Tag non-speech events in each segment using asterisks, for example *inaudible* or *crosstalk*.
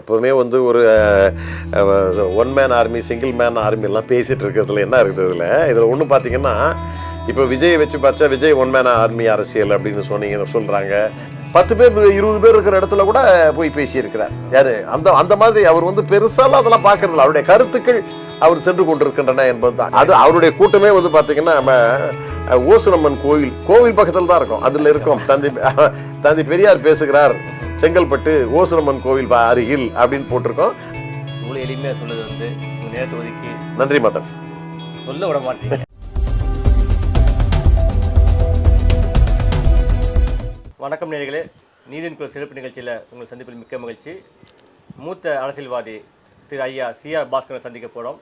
எப்போவுமே வந்து ஒரு one man army single man ஆர்மிலாம் பேசிகிட்டு இருக்கிறதுல என்ன இருக்குது இதில் இதில் ஒன்று பார்த்தீங்கன்னா இப்போ விஜயை வச்சு பார்த்தா விஜய் ஒன் மேன் ஆர்மி அரசியல் அப்படின்னு சொன்னீங்க சொல்கிறாங்க பத்து பேர் இருபது பேர் இருக்கிற இடத்துல கூட போய் பேசியிருக்கிறார். யாரு? அந்த அந்த மாதிரி அவர் வந்து பெருசாலாம் அதெல்லாம் பார்க்கறதில்ல அவருடைய கருத்துக்கள் அவர் சென்று கொண்டிருக்கின்றன என்பதுதான். அது அவருடைய கூட்டமே வந்து பார்த்தீங்கன்னா நம்ம ஓசுரம்மன் கோவில் கோவில் பக்கத்தில் தான் இருக்கும். அதில் இருக்கும். தந்தை தந்தி பெரியார் பேசுகிறார். செங்கல்பட்டு ஓசுரம்மன் கோவில் அருகில் அப்படின்னு போட்டிருக்கோம். இவ்வளோ எளிமையாக சொல்லுது வந்து நேரத்தை ஒதுக்கி நன்றி மதன் சொல்ல விட மாட்டீங்க. வணக்கம் நேர்களே. நீதின் குரல் சிறப்பு நிகழ்ச்சியில் உங்கள் சந்திப்பில் மிக்க மகிழ்ச்சி. மூத்த அரசியல்வாதி திரு ஐயா சிஆர் பாஸ்கரை சந்திக்க போகிறோம்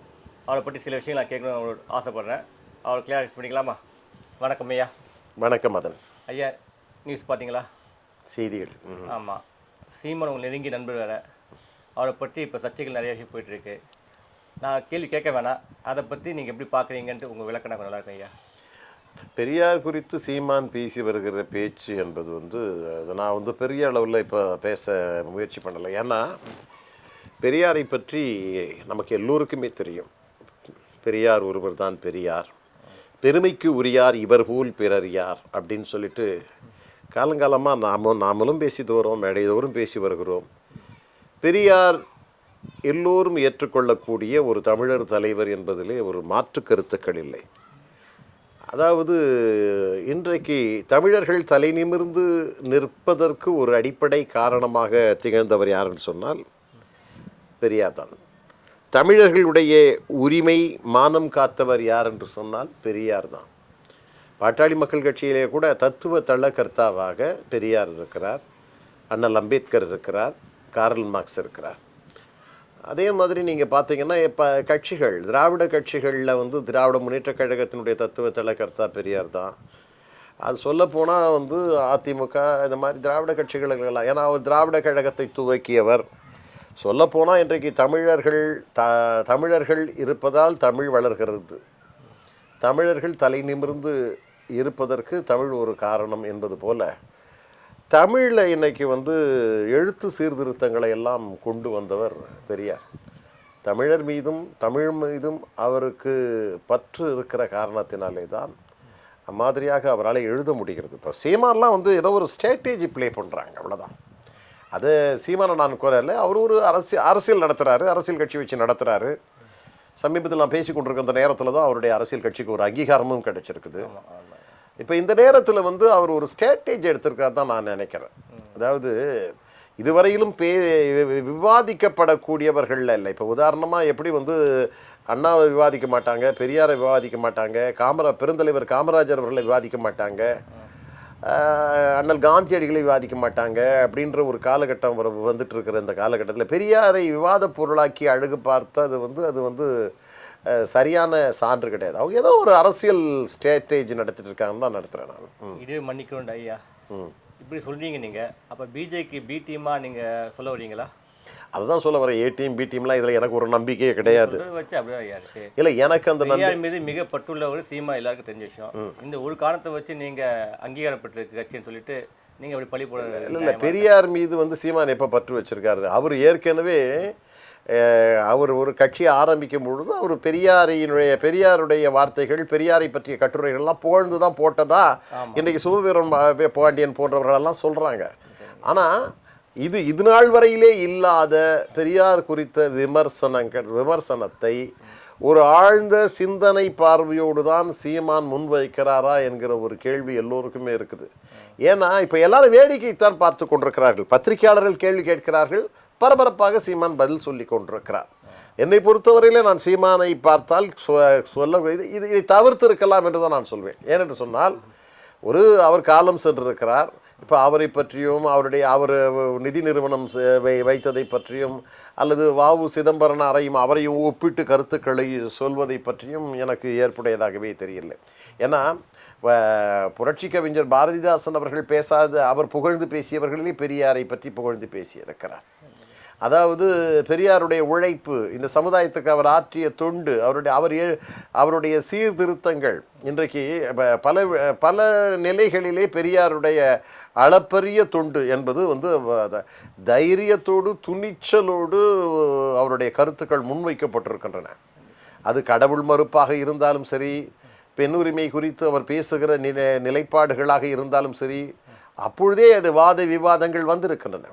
அவரை பற்றி சில விஷயங்கள் நான் கேட்கணும்னு அவரோட ஆசைப்பட்றேன். அவரை கிளியர் பண்ணிக்கலாமா? வணக்கம் ஐயா. வணக்கம் மதன் ஐயா நியூஸ் பார்த்தீங்களா? செய்திகள். ம். ஆமாம் சீமன் உங்கள் நெருங்கிய நண்பர் வேறு. அவரை பற்றி இப்போ சர்ச்சைகள் நிறைய போயிட்டுருக்கு நான் கேள்வி கேட்க வேணாம். அதை பற்றி நீங்கள் எப்படி பார்க்குறீங்கன்ட்டு உங்கள் விளக்கம் கொஞ்சம் நல்லா இருக்கும் ஐயா. பெரியார் குறித்து சீமான் பேசி வருகிற பேச்சு என்பது வந்து அது நான் வந்து பெரிய அளவில் இப்போ பேச முயற்சி பண்ணலை. ஏன்னா பெரியாரை பற்றி நமக்கு எல்லோருக்குமே தெரியும். பெரியார் ஒருவர் தான் பெரியார். பெருமைக்கு உரியார் இவர் போல் பிறர் யார் அப்படின்னு சொல்லிட்டு காலங்காலமாக நாமும் நாமளும் பேசி வரோம் மேடைதோறும் பேசி வருகிறோம். பெரியார் எல்லோரும் ஏற்றுக்கொள்ளக்கூடிய ஒரு தமிழர் தலைவர் என்பதிலே ஒரு மாற்று கருத்துக்கள் இல்லை. அதாவது இன்றைக்கு தமிழர்கள் தலை நிமிர்ந்து நிற்பதற்கு ஒரு அடிப்படை காரணமாக திகழ்ந்தவர் யாருன்னு சொன்னால் பெரியார் தான். தமிழர்களுடைய உரிமை மானம் காத்தவர் யார் என்று சொன்னால் பெரியார் தான். பாட்டாளி மக்கள் கட்சியிலே கூட தத்துவ தள்ளக்கர்த்தாவாக பெரியார் இருக்கிறார் அண்ணல் அம்பேத்கர் இருக்கிறார் கார்ல் மார்க்ஸ் இருக்கிறார். அதே மாதிரி நீங்கள் பார்த்தீங்கன்னா இப்போ கட்சிகள் திராவிட கட்சிகளில் வந்து திராவிட முன்னேற்றக் கழகத்தினுடைய தத்துவ தலைக்கர்த்தா பெரியார் தான். அது சொல்லப்போனால் வந்து அதிமுக இந்த மாதிரி திராவிட கட்சிகளுக்கெல்லாம் ஏன்னா அவர் திராவிட கழகத்தை துவக்கியவர். சொல்லப்போனால் இன்றைக்கு தமிழர்கள் த தமிழர்கள் இருப்பதால் தமிழ் வளர்கிறது. தமிழர்கள் தலை நிமிர்ந்து இருப்பதற்கு தமிழ் ஒரு காரணம் என்பது போல தமிழில் இன்னைக்கு வந்து எழுத்து சீர்திருத்தங்களை எல்லாம் கொண்டு வந்தவர் பெரியார். தமிழர் மீதும் தமிழ் மீதும் அவருக்கு பற்று இருக்கிற காரணத்தினாலே தான் அம்மாதிரியாக அவரால் எழுத முடிகிறது. இப்போ சீமான்லாம் வந்து ஏதோ ஒரு ஸ்ட்ராட்டஜி ப்ளே பண்ணுறாங்க அவ்வளோதான் அது சீமானை நான் குறையில அவர் ஒரு அரசியல் அரசியல் நடத்துகிறாரு அரசியல் கட்சி வச்சு நடத்துகிறாரு சமீபத்தில் நான் பேசி அந்த நேரத்தில் தான் அவருடைய அரசியல் கட்சிக்கு ஒரு அங்கீகாரமும் கிடைச்சிருக்குது. இப்போ இந்த நேரத்தில் வந்து அவர் ஒரு ஸ்ட்ராட்டஜி எடுத்திருக்காரு தான் நான் நினைக்கிறேன். அதாவது இதுவரையிலும் பே விவாதிக்கப்படக்கூடியவர்கள் இல்லை இப்போ உதாரணமாக எப்படி வந்து அண்ணாவை விவாதிக்க மாட்டாங்க பெரியாரை விவாதிக்க மாட்டாங்க காமரா பெருந்தலைவர் காமராஜர் அவர்களை விவாதிக்க மாட்டாங்க அண்ணல் காந்தியடிகளை விவாதிக்க மாட்டாங்க அப்படின்ற ஒரு காலகட்டம் வந்துட்டு இருக்கிற இந்த காலகட்டத்தில் பெரியாரை விவாத பொருளாக்கி அழகு பார்த்தா அது வந்து அது வந்து சரியான சான்று கிடையாது. அவங்க ஏதோ ஒரு அரசியல் ஸ்ட்ராட்டேஜி நடத்திட்டு இருக்காங்கன்னு தான் நடத்துகிறேன் நான். இது மன்னிக்கணும் ஐயா. இப்படி சொல்கிறீங்க நீங்கள் அப்போ பிஜேக்கு பி டீமாக நீங்கள் சொல்ல வரீங்களா? அதுதான் சொல்ல வரேன். ஏ டீம் பி டீம்லாம் இதில் எனக்கு ஒரு நம்பிக்கையே கிடையாது. இல்லை எனக்கு அந்த நம்பி பெரியார் மீது மிக பற்றுள்ளவர் சீமா எல்லாருக்கும் தெரிஞ்ச விஷயம். இந்த ஒரு காரணத்தை வச்சு நீங்க அங்கீகாரம் பெற்றிருக்கு கட்சின்னு சொல்லிட்டு நீங்க அப்படி பழி போட இல்லை பெரியார் மீது வந்து சீமான் எப்போ பற்று வச்சிருக்காரு? அவர் ஏற்கனவே அவர் ஒரு கட்சியை ஆரம்பிக்கும் பொழுது அவர் பெரியாரினுடைய பெரியாருடைய வார்த்தைகள் பெரியாரை பற்றிய கட்டுரைகள்லாம் புகழ்ந்து தான் போட்டதா இன்றைக்கு சிவபீரன் பா- பாண்டியன் போன்றவர்களெல்லாம் சொல்கிறாங்க ஆனால் இது இது நாள் வரையிலே இல்லாத பெரியார் குறித்த விமர்சனங்கள் விமர்சனத்தை ஒரு ஆழ்ந்த சிந்தனை பார்வையோடு தான் சீமான் முன்வைக்கிறாரா என்கிற ஒரு கேள்வி எல்லோருக்குமே இருக்குது. ஏன்னா இப்போ எல்லாரும் வேடிக்கைத்தான் பார்த்து கொண்டிருக்கிறார்கள். பத்திரிகையாளர்கள் கேள்வி கேட்கிறார்கள். பரபரப்பாக சீமான் பதில் சொல்லி கொண்டிருக்கிறார். என்னை பொறுத்தவரையிலே நான் சீமானை பார்த்தால் சொ- சொல்ல இது இதை தவிர்த்து இருக்கலாம் என்று தான் நான் சொல்வேன். ஏனென்று சொன்னால் ஒரு அவர் காலம் சென்றிருக்கிறார். இப்போ அவரை பற்றியும் அவருடைய அவர் நிதி நிறுவனம் வைத்ததை பற்றியும் அல்லது வாவு சிதம்பரன் அறையும் அவரையும் ஒப்பிட்டு கருத்துக்களை சொல்வதை பற்றியும் எனக்கு ஏற்புடையதாகவே தெரியல ஏன்னா புரட்சி கவிஞர் பாரதிதாசன் அவர்கள் பேசாத அவர் புகழ்ந்து பேசியவர்களே பெரியாரை பற்றி புகழ்ந்து பேசியிருக்கிறார். அதாவது பெரியாருடைய உழைப்பு இந்த சமுதாயத்துக்கு அவர் ஆற்றிய தொண்டு அவருடைய அவர் ஏ- அவருடைய சீர்திருத்தங்கள் இன்றைக்கு ப- பல பல நிலைகளிலே பெரியாருடைய அளப்பரிய தொண்டு என்பது வந்து தைரியத்தோடு துணிச்சலோடு அவருடைய கருத்துக்கள் முன்வைக்கப்பட்டிருக்கின்றன. அது கடவுள் மறுப்பாக இருந்தாலும் சரி பெண் உரிமை குறித்து அவர் பேசுகிற நில நிலைப்பாடுகளாக இருந்தாலும் சரி அப்பொழுதே அது வாத விவாதங்கள் வந்திருக்கின்றன.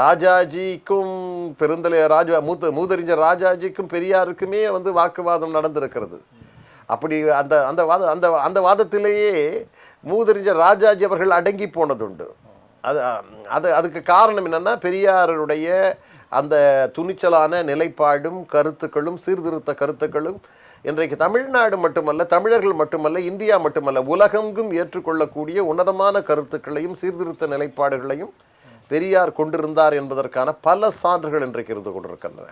ராஜாஜிக்கும் பெருந்தலை ராஜா மூத்த மூதறிஞர் ராஜாஜிக்கும் பெரியாருக்குமே வந்து வாக்குவாதம் நடந்திருக்கிறது. அப்படி அந்த அந்த வாத அந்த அந்த வாதத்திலேயே மூதறிஞர் ராஜாஜி அவர்கள் அடங்கி போனதுண்டு. அது அது அதுக்கு காரணம் என்னென்னா பெரியாருடைய அந்த துணிச்சலான நிலைப்பாடும் கருத்துக்களும் சீர்திருத்த கருத்துக்களும் இன்றைக்கு தமிழ்நாடு மட்டுமல்ல தமிழர்கள் மட்டுமல்ல இந்தியா மட்டுமல்ல உலகெங்கும் ஏற்றுக்கொள்ளக்கூடிய உன்னதமான கருத்துக்களையும் சீர்திருத்த நிலைப்பாடுகளையும் பெரியார் கொண்டிருந்தார் என்பதற்கான பல சான்றுகள் இன்றைக்கு இருந்து கொண்டிருக்கின்றன.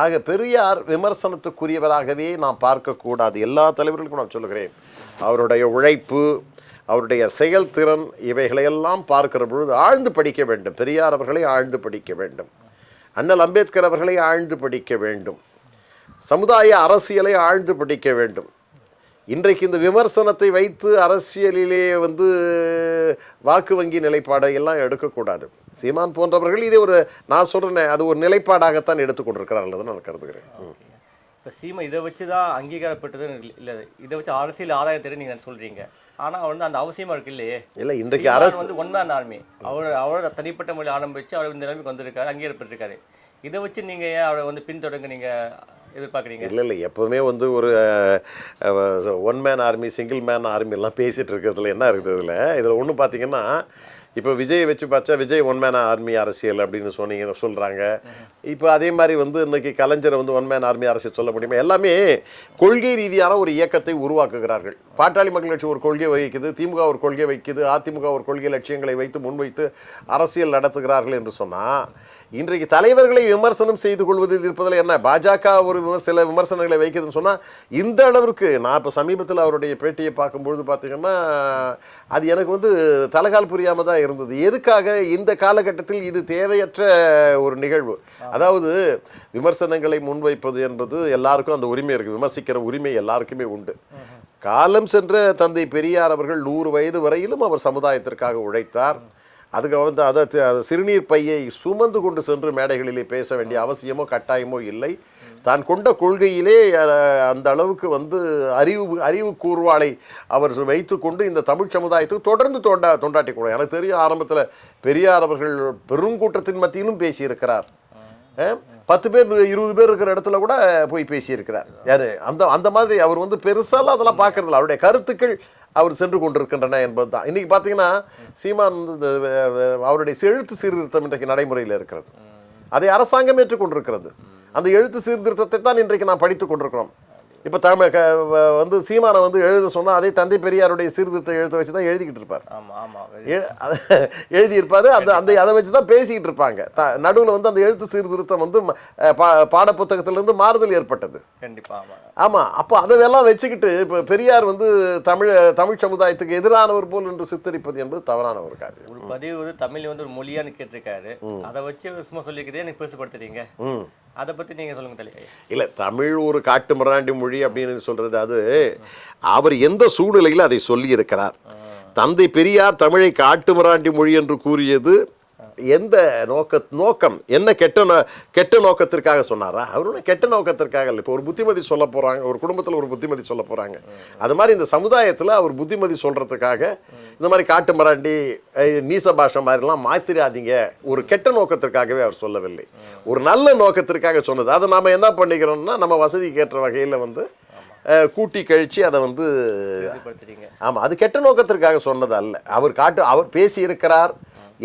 ஆக பெரியார் விமர்சனத்துக்குரியவராகவே நாம் பார்க்கக்கூடாது. எல்லா தலைவர்களுக்கும் நான் சொல்லுகிறேன். அவருடைய உழைப்பு அவருடைய செயல்திறன் இவைகளையெல்லாம் பார்க்கிற பொழுது ஆழ்ந்து படிக்க வேண்டும். பெரியார் அவர்களை ஆழ்ந்து படிக்க வேண்டும். அண்ணல் அம்பேத்கர் அவர்களை ஆழ்ந்து படிக்க வேண்டும். சமுதாய அரசியலை ஆழ்ந்து படிக்க வேண்டும். இன்றைக்கு இந்த விமர்சனத்தை வைத்து அரசியலிலே வந்து வாக்கு வங்கி நிலைப்பாடை எல்லாம் எடுக்கக்கூடாது. சீமான் போன்றவர்கள் இதை ஒரு நான் சொல்றேனே அது ஒரு நிலைப்பாடாகத்தான் எடுத்துக்கொண்டிருக்கிறார்கள் நான் கருதுகிறேன். இப்போ சீமா இதை வச்சு தான் அங்கீகாரப்பட்டதுன்னு இல்லை இதை வச்சு அரசியல் ஆதாயத்தை நீங்கள் சொல்கிறீங்க ஆனால் வந்து அந்த அவசியமா இருக்கு இல்லையே. இல்லை இன்றைக்கு அரசு வந்து ஒன் மேன் ஆர்மி அவர் அவரோட தனிப்பட்ட முறையில் ஆரம்பிச்சு அவர் இந்த நிலைமைக்கு வந்திருக்காரு அங்கீகாரப்பட்டிருக்காரு. இதை வச்சு நீங்க ஏன் அவரை வந்து பின்தொடங்க நீங்க? எதிர்பார்க்குறீங்க? இல்லை இல்லை. எப்போவுமே வந்து ஒரு one man army single man army எல்லாம் பேசிகிட்டு இருக்கிறதுல என்ன இருக்குது இதில்? இதில் ஒன்று பார்த்தீங்கன்னா இப்போ விஜயை வச்சு பார்த்தா விஜய் ஒன் மேன் ஆர்மி அரசியல் அப்படின்னு சொன்னீங்க சொல்கிறாங்க இப்போ அதே மாதிரி வந்து இன்னைக்கு கலைஞரை வந்து ஒன் மேன் ஆர்மி அரசியல் சொல்ல முடியுமா? எல்லாமே கொள்கை ரீதியான ஒரு இயக்கத்தை உருவாக்குகிறார்கள். பாட்டாளி மக்கள் கட்சி ஒரு கொள்கை வகிக்குது திமுக ஒரு கொள்கை வைக்குது அதிமுக ஒரு கொள்கை லட்சியங்களை வைத்து முன்வைத்து அரசியல் நடத்துகிறார்கள் என்று சொன்னால் இன்றைக்கு தலைவர்களை விமர்சனம் செய்து கொள்வதில் இருப்பதில் என்ன? பாஜக ஒரு சில விமர்சனங்களை வைக்குதுன்னு சொன்னால் இந்த அளவிற்கு நான் இப்போ சமீபத்தில் அவருடைய பேட்டியை பார்க்கும்பொழுது பார்த்தீங்கன்னா அது எனக்கு வந்து தலைகால் புரியாமல் தான் இருந்தது. எதுக்காக இந்த காலகட்டத்தில் இது தேவையற்ற ஒரு நிகழ்வு? அதாவது விமர்சனங்களை முன்வைப்பது என்பது எல்லாருக்கும் அந்த உரிமை இருக்குது விமர்சிக்கிற உரிமை எல்லாருக்குமே உண்டு. காலம் சென்ற தந்தை பெரியார் அவர்கள் நூறு வயது வரையிலும் அவர் சமுதாயத்திற்காக உழைத்தார். அதுக்கு வந்து அதை சிறுநீர் பையை சுமந்து கொண்டு சென்று மேடைகளிலே பேச வேண்டிய அவசியமோ கட்டாயமோ இல்லை. தான் கொண்ட கொள்கையிலே அந்த அளவுக்கு வந்து அறிவு அறிவு கூர்வாளை அவர் வைத்துக்கொண்டு இந்த தமிழ் சமுதாயத்துக்கு தொடர்ந்து தொண்டா தொண்டாட்டி கூட எனக்கு தெரியும் ஆரம்பத்தில் பெரியார் அவர்கள் பெருங்கூட்டத்தின் மத்தியிலும் பேசியிருக்கிறார். பத்து பேர் இருபது பேர் இருக்கிற இடத்துல கூட போய் பேசியிருக்கிறார். யாரு? அந்த அந்த மாதிரி அவர் வந்து பெருசாலாம் அதெல்லாம் பார்க்கறதில்ல. அவருடைய கருத்துக்கள் அவர் சென்று கொண்டிருக்கின்றன என்பது தான் இன்னைக்கு பார்த்தீங்கன்னா சீமான் அவருடைய எழுத்து சீர்திருத்தம் இன்றைக்கு நடைமுறையில் இருக்கிறது. அதை அரசாங்கம் ஏற்றுக்கொண்டிருக்கிறது. அந்த எழுத்து சீர்திருத்தத்தை தான் இன்றைக்கு நான் படித்துக் கொண்டிருக்கிறோம். இப்போ தமிழ் க- வந்து சீமானை வந்து எழுத சொன்னால் அதே தந்தை பெரியாருடைய சீர்திருத்த எழுத்தை வச்சு தான் எழுதிக்கிட்டு இருப்பார். *laughs* எழுதியிருப்பாரு. அந்த அந்த அதை வச்சு தான் பேசிக்கிட்டு இருப்பாங்க. த நடுவில் வந்து அந்த எழுத்து சீர்திருத்தம் வந்து பா பாடப்புத்தகத்திலிருந்து மாறுதல் ஏற்பட்டது. கண்டிப்பா ஆமா. ஆமா. அப்போ அதெல்லாம் வச்சுக்கிட்டு இப்போ பெரியார் வந்து தமிழ் தமிழ் சமுதாயத்துக்கு எதிரானவர் போல் என்று சித்தரிப்பது என்பது தவறான ஒரு காரியம். ஒரு பதிவு வந்து தமிழ் வந்து ஒரு மொழியான்னு கேட்டிருக்காரு. அதை வச்சு சும்மா சொல்லிக்கிறதே எனக்கு பெருசுப்படுத்துறீங்க அதை பத்தி நீங்க சொல்லுங்க தலைவர் இல்லை தமிழ் ஒரு காட்டு மிராண்டி மொழி அப்படின்னு சொல்றது அது. அவர் எந்த சூழ்நிலையில் அதை சொல்லியிருக்கிறார்? தந்தை பெரியார் தமிழை காட்டு மிராண்டி மொழி என்று கூறியது எந்த நோக்க நோக்கம் என்ன கெட்ட நோ- கெட்ட நோக்கத்திற்காக சொன்னாரா? அவருடைய கெட்ட நோக்கத்திற்காக இல்லை. இப்போ ஒரு புத்திமதி சொல்ல போறாங்க ஒரு குடும்பத்தில் ஒரு புத்திமதி சொல்ல போறாங்க. அது மாதிரி இந்த சமுதாயத்தில் அவர் புத்திமதி சொல்றதுக்காக இந்த மாதிரி காட்டு மிராண்டி நீச பாஷை மாதிரிலாம் மாத்திராதீங்க. ஒரு கெட்ட நோக்கத்திற்காகவே அவர் சொல்லவில்லை. ஒரு நல்ல நோக்கத்திற்காக சொன்னது. அதை நாம என்ன பண்ணிக்கிறோம்னா நம்ம வசதிக்கு ஏற்ற வகையில் வந்து கூட்டி கழிச்சு அதை வந்து ஆமாம் அது கெட்ட நோக்கத்திற்காக சொன்னது அல்ல. அவர் காட்டு அவர் பேசி இருக்கிறார்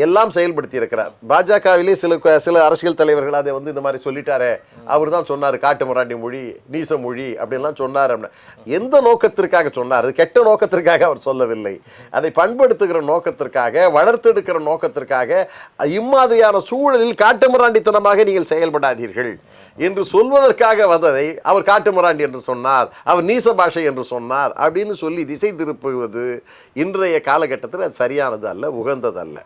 எல்லாம் செயல்படுத்தி இருக்கிறார் பாஜகவிலே சில சில அரசியல் தலைவர்கள் அதை வந்து இந்த மாதிரி சொல்லிட்டாரே. அவர் தான் சொன்னார் காட்டு மராட்டி மொழி நீச மொழி அப்படின்லாம் சொன்னார் அப்படின்னு எந்த நோக்கத்திற்காக சொன்னார்? அது கெட்ட நோக்கத்திற்காக அவர் சொல்லவில்லை. அதை பண்படுத்துகிற நோக்கத்திற்காக வளர்த்தெடுக்கிற நோக்கத்திற்காக இம்மாதிரியான சூழலில் காட்டுமிராண்டித்தனமாக நீங்கள் செயல்படாதீர்கள் என்று சொல்வதற்காக வந்ததை அவர் காட்டுமிராண்டி என்று சொன்னார் அவர் நீச பாஷை என்று சொன்னார் அப்படின்னு சொல்லி திசை திருப்புவது இன்றைய காலகட்டத்தில் அது சரியானது அல்ல உகந்தது அல்ல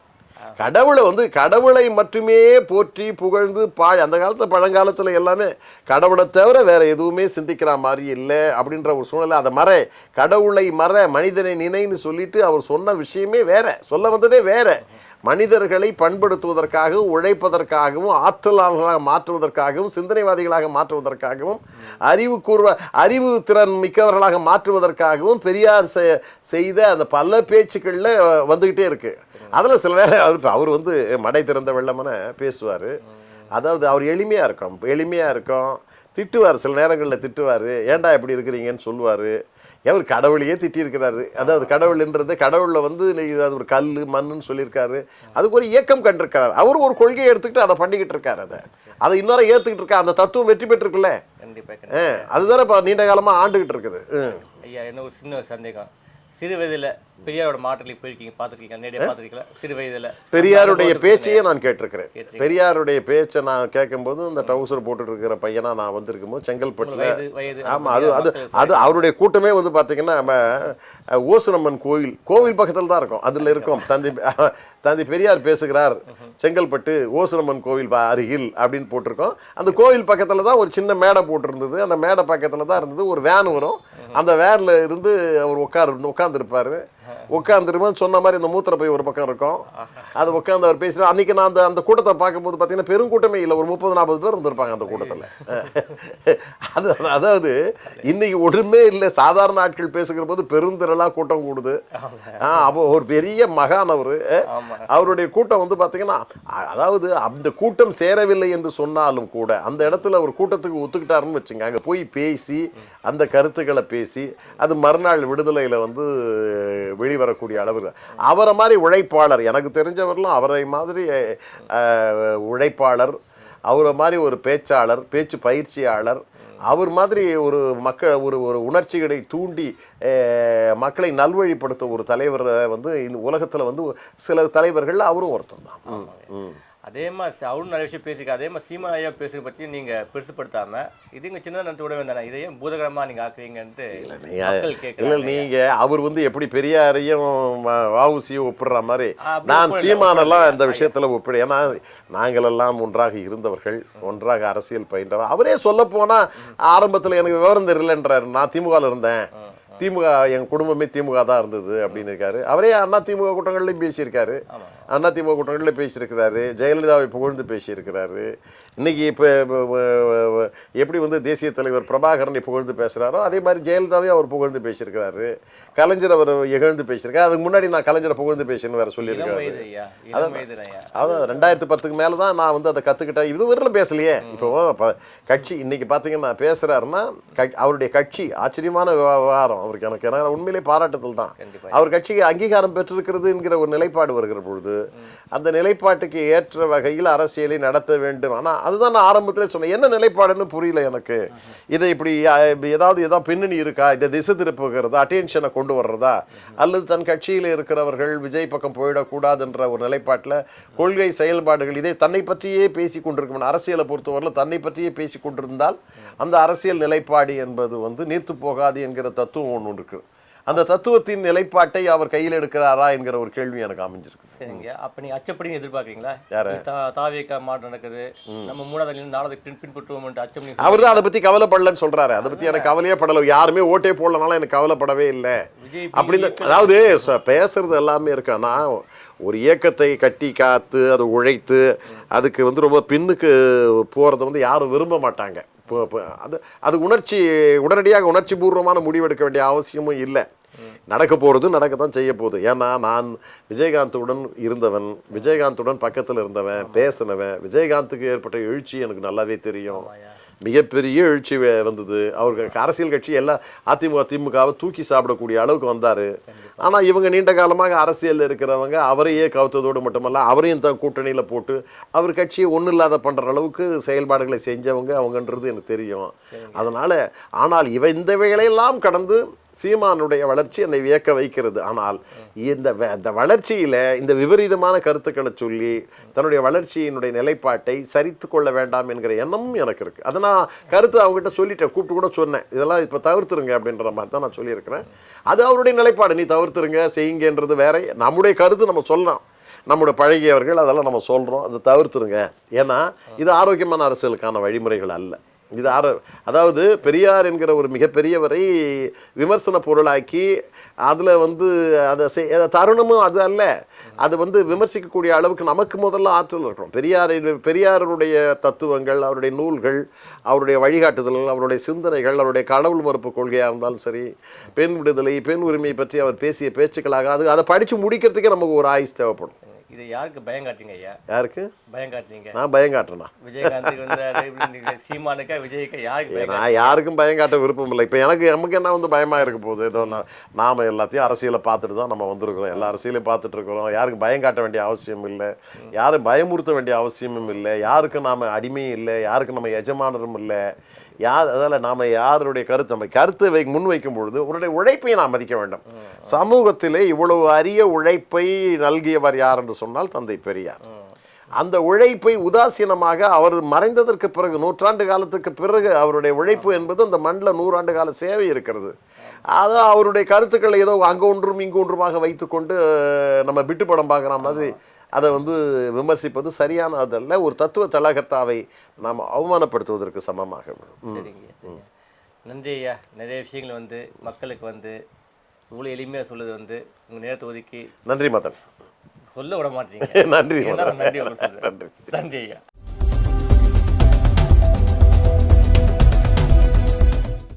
கடவுளை வந்து கடவுளை மட்டுமே போற்றி புகழ்ந்து பாழ் அந்த காலத்தில் பழங்காலத்தில் எல்லாமே கடவுளை தவிர வேற எதுவுமே சிந்திக்கிற மாதிரி இல்லை அப்படின்ற ஒரு சூழ்நிலை. அதை மற கடவுளை மற மனிதனை நினைன்னு சொல்லிட்டு அவர் சொன்ன விஷயமே வேற. சொல்ல வந்ததே வேற. மனிதர்களை பண்படுத்துவதற்காகவும் உழைப்பதற்காகவும் ஆற்றலாளர்களாக மாற்றுவதற்காகவும் சிந்தனைவாதிகளாக மாற்றுவதற்காகவும் அறிவு கூர்வ அறிவு திறன் மிக்கவர்களாக மாற்றுவதற்காகவும் பெரியார் செய்த அந்த பல பேச்சுக்களில் வந்துக்கிட்டே இருக்குது அதில் சில நேரம் அவர் அவர் வந்து மடை திறந்த வெள்ளமன பேசுவார். அதாவது அவர் எளிமையாக இருக்கும் எளிமையாக இருக்கும் திட்டுவார் சில நேரங்களில் திட்டுவார். ஏன்டா இப்படி இருக்கிறீங்கன்னு சொல்லுவார். அவர் கடவுளையே திட்டியிருக்கிறாரு அதாவது கடவுள்ன்றது கடவுளில் வந்து அது ஒரு கல் மண்ணுன்னு சொல்லியிருக்காரு. அதுக்கு ஒரு இயக்கம் கண்டிருக்காரு அவர் ஒரு கொள்கையை எடுத்துக்கிட்டு அதை பண்ணிக்கிட்டு இருக்காரு அதை. அதை இன்னொரு ஏற்றுக்கிட்டு இருக்கா அந்த தத்துவம் வெற்றி பெற்றிருக்குல்ல? கண்டிப்பா ஆ, கண்டிப்பா. அதுதானே இப்போ நீண்ட காலமாக ஆண்டுகிட்டு இருக்குது. ஐயா என்ன ஒரு சின்ன சந்தேகம். சிறு வயதுல பெரியாரோட மாற்றலுக்கு போயிருக்கீங்க பார்த்துருக்கீங்க நேரடியாக பார்த்துருக்கீங்களா? சிறு வயதுல. பெரியாருடைய பேச்சையே நான் கேட்டிருக்கிறேன். பெரியாருடைய பேச்சை நான் கேட்கும்போது இந்த டவுசர் போட்டுட்டு இருக்கிற பையனா நான் வந்திருக்கும் போது செங்கல்பட்டுல வயது வயது ஆமா அது அது அது அவருடைய கூட்டமே வந்து பாத்தீங்கன்னா நம்ம ஓசுரம்மன் கோயில் கோவில் பக்கத்துல தான் இருக்கும். அதுல இருக்கும் தந்தை தந்தை பெரியார் பேசுகிறார் செங்கல்பட்டு ஓசுரம்மன் கோவில் அருகில் அப்படின்னு போட்டிருக்கோம். அந்த கோவில் பக்கத்துல தான் ஒரு சின்ன மேடை போட்டிருந்தது. அந்த மேடை பக்கத்துல தான் இருந்தது. ஒரு வேன் வரும். அந்த வேன்ல இருந்து அவர் உட்கார் உட்காந்துருப்பாரு உட்காந்துருப்போம் சொன்ன மாதிரி இந்த மூத்திர போய் ஒரு பக்கம் இருக்கும். அது உட்காந்து அவர் பேசுகிறார் அன்னைக்கு நான் அந்த அந்த கூட்டத்தை பார்க்கும்போது பார்த்தீங்கன்னா பெருங்கூட்டமே இல்லை. ஒரு முப்பது நாற்பது பேர் இருந்திருப்பாங்க அந்த கூட்டத்தில். அது அதாவது இன்னைக்கு ஒன்றுமே இல்லை. சாதாரண ஆட்கள் பேசுகிற போது பெருந்திரளாக கூட்டம் கூடுது. அப்போ ஒரு பெரிய மகான் அவரு. அவருடைய கூட்டம் வந்து பார்த்தீங்கன்னா அதாவது அந்த கூட்டம் சேரவில்லை என்று சொன்னாலும் கூட அந்த இடத்துல ஒரு கூட்டத்துக்கு ஒத்துக்கிட்டாருன்னு வச்சுங்க அங்கே போய் பேசி அந்த கருத்துக்களை பேசி அது மறுநாள் விடுதலையில் வந்து வெளிவரக்கூடிய அளவு அவரை மாதிரி உழைப்பாளர் எனக்கு தெரிஞ்சவர்களும் அவரை மாதிரி உழைப்பாளர் அவரை மாதிரி ஒரு பேச்சாளர் பேச்சு பயிற்சியாளர் அவர் மாதிரி ஒரு மக்கள் ஒரு ஒரு உணர்ச்சிகளை தூண்டி மக்களை நல்வழிப்படுத்த ஒரு தலைவரை வந்து இந்த உலகத்தில் வந்து சில தலைவர்கள் அவரும் ஒருத்தர் தான். அதே மாதிரி அவரும் நிறைய விஷயம் பேசியிருக்காரு அதே மாதிரி சீமான் ஐயா பேசுறத பற்றி நீங்க பெருசுப்படுத்தாம இது இங்க சின்னதாக நடத்த விட வேண்டாம் இதையும் பூதகரமா நீங்க ஆக்குறீங்கன்ட்டு நீங்க- மக்கள் இல்ல நீங்க அவர் வந்து எப்படி பெரியாரையும் வ- வஉசியும் ஒப்பிடுற மாதிரி நான் சீமானெல்லாம். இந்த விஷயத்துல ஒப்பிடு ஏன்னா நாங்களெல்லாம் ஒன்றாக இருந்தவர்கள் ஒன்றாக அரசியல் பயின்றவர். அவரே சொல்ல போனா ஆரம்பத்துல எனக்கு விவரம் தெரியலன்றாரு. நான் திமுகவில் இருந்தேன். திமுக என் குடும்பமே திமுக தான் இருந்தது அப்படின்னு இருக்காரு. அவரே அண்ணா திமுக கூட்டங்கள்லையும் பேசியிருக்காரு. ஆமா அண்ணா திமுக கூட்டங்களில் பேசியிருக்கிறாரு. ஜெயலலிதாவை புகழ்ந்து பேசியிருக்கிறாரு. இன்னைக்கு இப்போ எப்படி வந்து தேசிய தலைவர் பிரபாகரனை புகழ்ந்து பேசுகிறாரோ அதே மாதிரி ஜெயலலிதாவையும் அவர் புகழ்ந்து பேசியிருக்கிறாரு. கலைஞர் அவர் இகழ்ந்து பேசியிருக்காரு. அதுக்கு முன்னாடி நான் கலைஞரை புகழ்ந்து பேசுன்னு வேற சொல்லியிருக்காரு. அதான் ரெண்டாயிரத்து பத்துக்கு மேலே தான் நான் வந்து அதை கற்றுக்கிட்டேன் இது வரல பேசலையே. இப்போ கட்சி இன்னைக்கு பார்த்தீங்கன்னா பேசுகிறாருன்னா க- அவருடைய கட்சி ஆச்சரியமான விவா- விவகாரம் அவருக்கு எனக்கு உண்மையிலே பாராட்டுதல் தான். அவர் கட்சிக்கு அங்கீகாரம் பெற்றிருக்கிறது என்கிற ஒரு நிலைப்பாடு வருகிற பொழுது அந்த நிலைப்பாட்டுக்கு ஏற்ற வகையில் அரசியலை நடத்த வேண்டும். ஆனால் அதுதான் நான் ஆரம்பத்திலே சொன்னேன். என்ன நிலைப்பாடுன்னு புரியல எனக்கு. இதை இப்படி ஏதாவது ஏதாவது பின்னணி இருக்கா? இதை திசை திருப்புகிறதா அட்டென்ஷனை கொண்டு வர்றதா? அல்லது தன் கட்சியில் இருக்கிறவர்கள் விஜய் பக்கம் போயிடக்கூடாதுன்ற ஒரு நிலைப்பாட்டில் கொள்கை செயல்பாடுகள் இதை தன்னை பற்றியே பேசி கொண்டிருக்கணும் அரசியலை பொறுத்தவரையில் தன்னை பற்றியே பேசி கொண்டிருந்தால் அந்த அரசியல் நிலைப்பாடு என்பது வந்து நீர்த்து போகாது என்கிற தத்துவம் ஒன்று இருக்குது அந்த தத்துவத்தின் நிலைப்பாட்டை அவர் கையில் எடுக்கிறாரா என்கிற ஒரு கேள்வி எனக்கு அமைஞ்சிருக்கு சரிங்க. அப்ப நீங்க அச்சப்படி எதிர்பார்க்குறீங்களா? யாரு? தாவியக்கா மாற்றம் நடக்குது. நம்ம மூணாவது நாலாவது பின் பின்பற்றுவோம் அச்சம் அவர் தான் அதை பத்தி கவலைப்படலன்னு சொல்றாரு. அதை பத்தி எனக்கு கவலையே படல. யாருமே ஓட்டே போடலனால எனக்கு கவலைப்படவே இல்லை. அப்படின்னு அதாவது பேசுறது எல்லாமே இருக்கு? ஆனா ஒரு இயக்கத்தை கட்டி காத்து அதை உழைத்து அதுக்கு வந்து ரொம்ப பின்னுக்கு போறதை வந்து யாரும் விரும்ப மாட்டாங்க. இப்போ அது அது உணர்ச்சி உடனடியாக உணர்ச்சி பூர்வமான முடிவெடுக்க வேண்டிய அவசியமும் இல்லை. நடக்க போகிறது நடக்க தான் செய்ய போகுது. ஏன்னா நான் விஜயகாந்துடன் இருந்தவன் விஜயகாந்துடன் பக்கத்தில் இருந்தவன் பேசினவன் விஜயகாந்துக்கு ஏற்பட்ட எழுச்சி எனக்கு நல்லாவே தெரியும். மிகப்பெரிய எழுச்சி வந்தது. அவருக்கு அரசியல் கட்சி எல்லாம் அதிமுக திமுகவை தூக்கி சாப்பிடக்கூடிய அளவுக்கு வந்தார். ஆனால் இவங்க நீண்ட காலமாக அரசியலில் இருக்கிறவங்க அவரையே கவுத்ததோடு மட்டுமல்ல அவரையும் தன் கூட்டணியில் போட்டு அவர் கட்சியை ஒன்றும் இல்லாத பண்ணுற அளவுக்கு செயல்பாடுகளை செஞ்சவங்க அவங்கன்றது எனக்கு தெரியும். அதனால் ஆனால் இவ இந்த வேளையெல்லாம் கடந்து சீமானுடைய வளர்ச்சி என்னை வியக்க வைக்கிறது. ஆனால் இந்த வ- இந்த வளர்ச்சியில் இந்த விபரீதமான கருத்துக்களை சொல்லி தன்னுடைய வளர்ச்சியினுடைய நிலைப்பாட்டை சரித்து கொள்ள வேண்டாம் என்கிற எண்ணமும் எனக்கு இருக்குது அதை நான் கருத்து அவங்ககிட்ட சொல்லிட்டேன். கூப்பிட்டு கூட சொன்னேன். இதெல்லாம் இப்போ தவிர்த்துருங்க அப்படின்ற மாதிரி தான் நான் சொல்லியிருக்கிறேன். அது அவருடைய நிலைப்பாடு. நீ தவிர்த்துருங்க செய்யுங்கன்றது வேற. நம்முடைய கருத்து நம்ம சொல்லலாம். நம்முடைய பழகியவர்கள் அதெல்லாம் நம்ம சொல்கிறோம் அதை தவிர்த்துருங்க. ஏன்னா இது ஆரோக்கியமான அரசியலுக்கான வழிமுறைகள் அல்ல. இது ஆர அதாவது பெரியார் என்கிற ஒரு மிகப்பெரியவரை விமர்சன பொருளாக்கி அதில் வந்து அதை செய் அதை தருணமும் அது அல்ல. அது வந்து விமர்சிக்கக்கூடிய அளவுக்கு நமக்கு முதல்ல ஆற்றல் இருக்கணும். பெரியாரை பெரியாருடைய தத்துவங்கள் அவருடைய நூல்கள் அவருடைய வழிகாட்டுதல்கள் அவருடைய சிந்தனைகள் அவருடைய கடவுள் மறுப்பு கொள்கையாக இருந்தாலும் சரி பெண் விடுதலை பெண் உரிமை பற்றி அவர் பேசிய பேச்சுக்களாக அது அதை படித்து முடிக்கிறதுக்கே நமக்கு ஒரு ஆயுஸ் தேவைப்படும். இது யாருக்கு பயம் காட்டுறீங்க ஐயா? யாருக்கு? பயம் காட்டுறீங்க. நான் பயம் காட்டுறேனா? விஜயகாந்துக்கு வந்து சீமானுக்கா விஜய்க்கா யாருக்கு பயம் நான் யாருக்கும் பயம் காட்ட விருப்பம் இல்லை. இப்போ எனக்கு நமக்கு என்ன வந்து பயமாக இருக்க போகுது? ஏதோ நாம் எல்லாத்தையும் அரசியலை பார்த்துட்டு தான் நம்ம வந்திருக்கிறோம். எல்லா அரசியலையும் பார்த்துட்டு இருக்கிறோம். யாருக்கும் பயம் காட்ட வேண்டிய அவசியம் இல்லை. யாரும் பயமுறுத்த வேண்டிய அவசியமும் இல்லை. யாருக்கும் நாம் அடிமையும் இல்லை. யாருக்கும் நம்ம எஜமானரும் இல்லை. யார் அதில் நாம் யாருடைய கருத்து நம்ம கருத்தை முன்வைக்கும் முன் வைக்கும் பொழுது உன்னுடைய உழைப்பை நாம் மதிக்க வேண்டும். சமூகத்திலே இவ்வளவு அரிய உழைப்பை நல்கியவர் யார் என்று சொன்னால் தந்தை பெரியார். அந்த உழைப்பை உதாசீனமாக அவர் மறைந்ததற்கு பிறகு நூற்றாண்டு காலத்துக்கு பிறகு அவருடைய உழைப்பு என்பது அந்த மண்ணில் நூறாண்டு கால சேவை இருக்கிறது. அது அவருடைய கருத்துக்களை ஏதோ அங்கே ஒன்றும் இங்கு ஒன்றுமாக வைத்துக்கொண்டு நம்ம விட்டு படம் பார்க்குற மாதிரி அதை வந்து விமர்சிப்பது சரியான அதல்ல. ஒரு தத்துவ தலகத்தாவை நாம் அவமானப்படுத்துவதற்கு சமமாக. சரிங்க. நன்றி ஐயா. நிறைய விஷயங்கள் வந்து மக்களுக்கு வந்து இவ்வளோ எளிமையாக சொல்லுது வந்து உங்கள் நேரத்தை ஒதுக்கி நன்றி மதன். சொல்ல விட மாட்டீங்க. நன்றி. நன்றி. நன்றி ஐயா.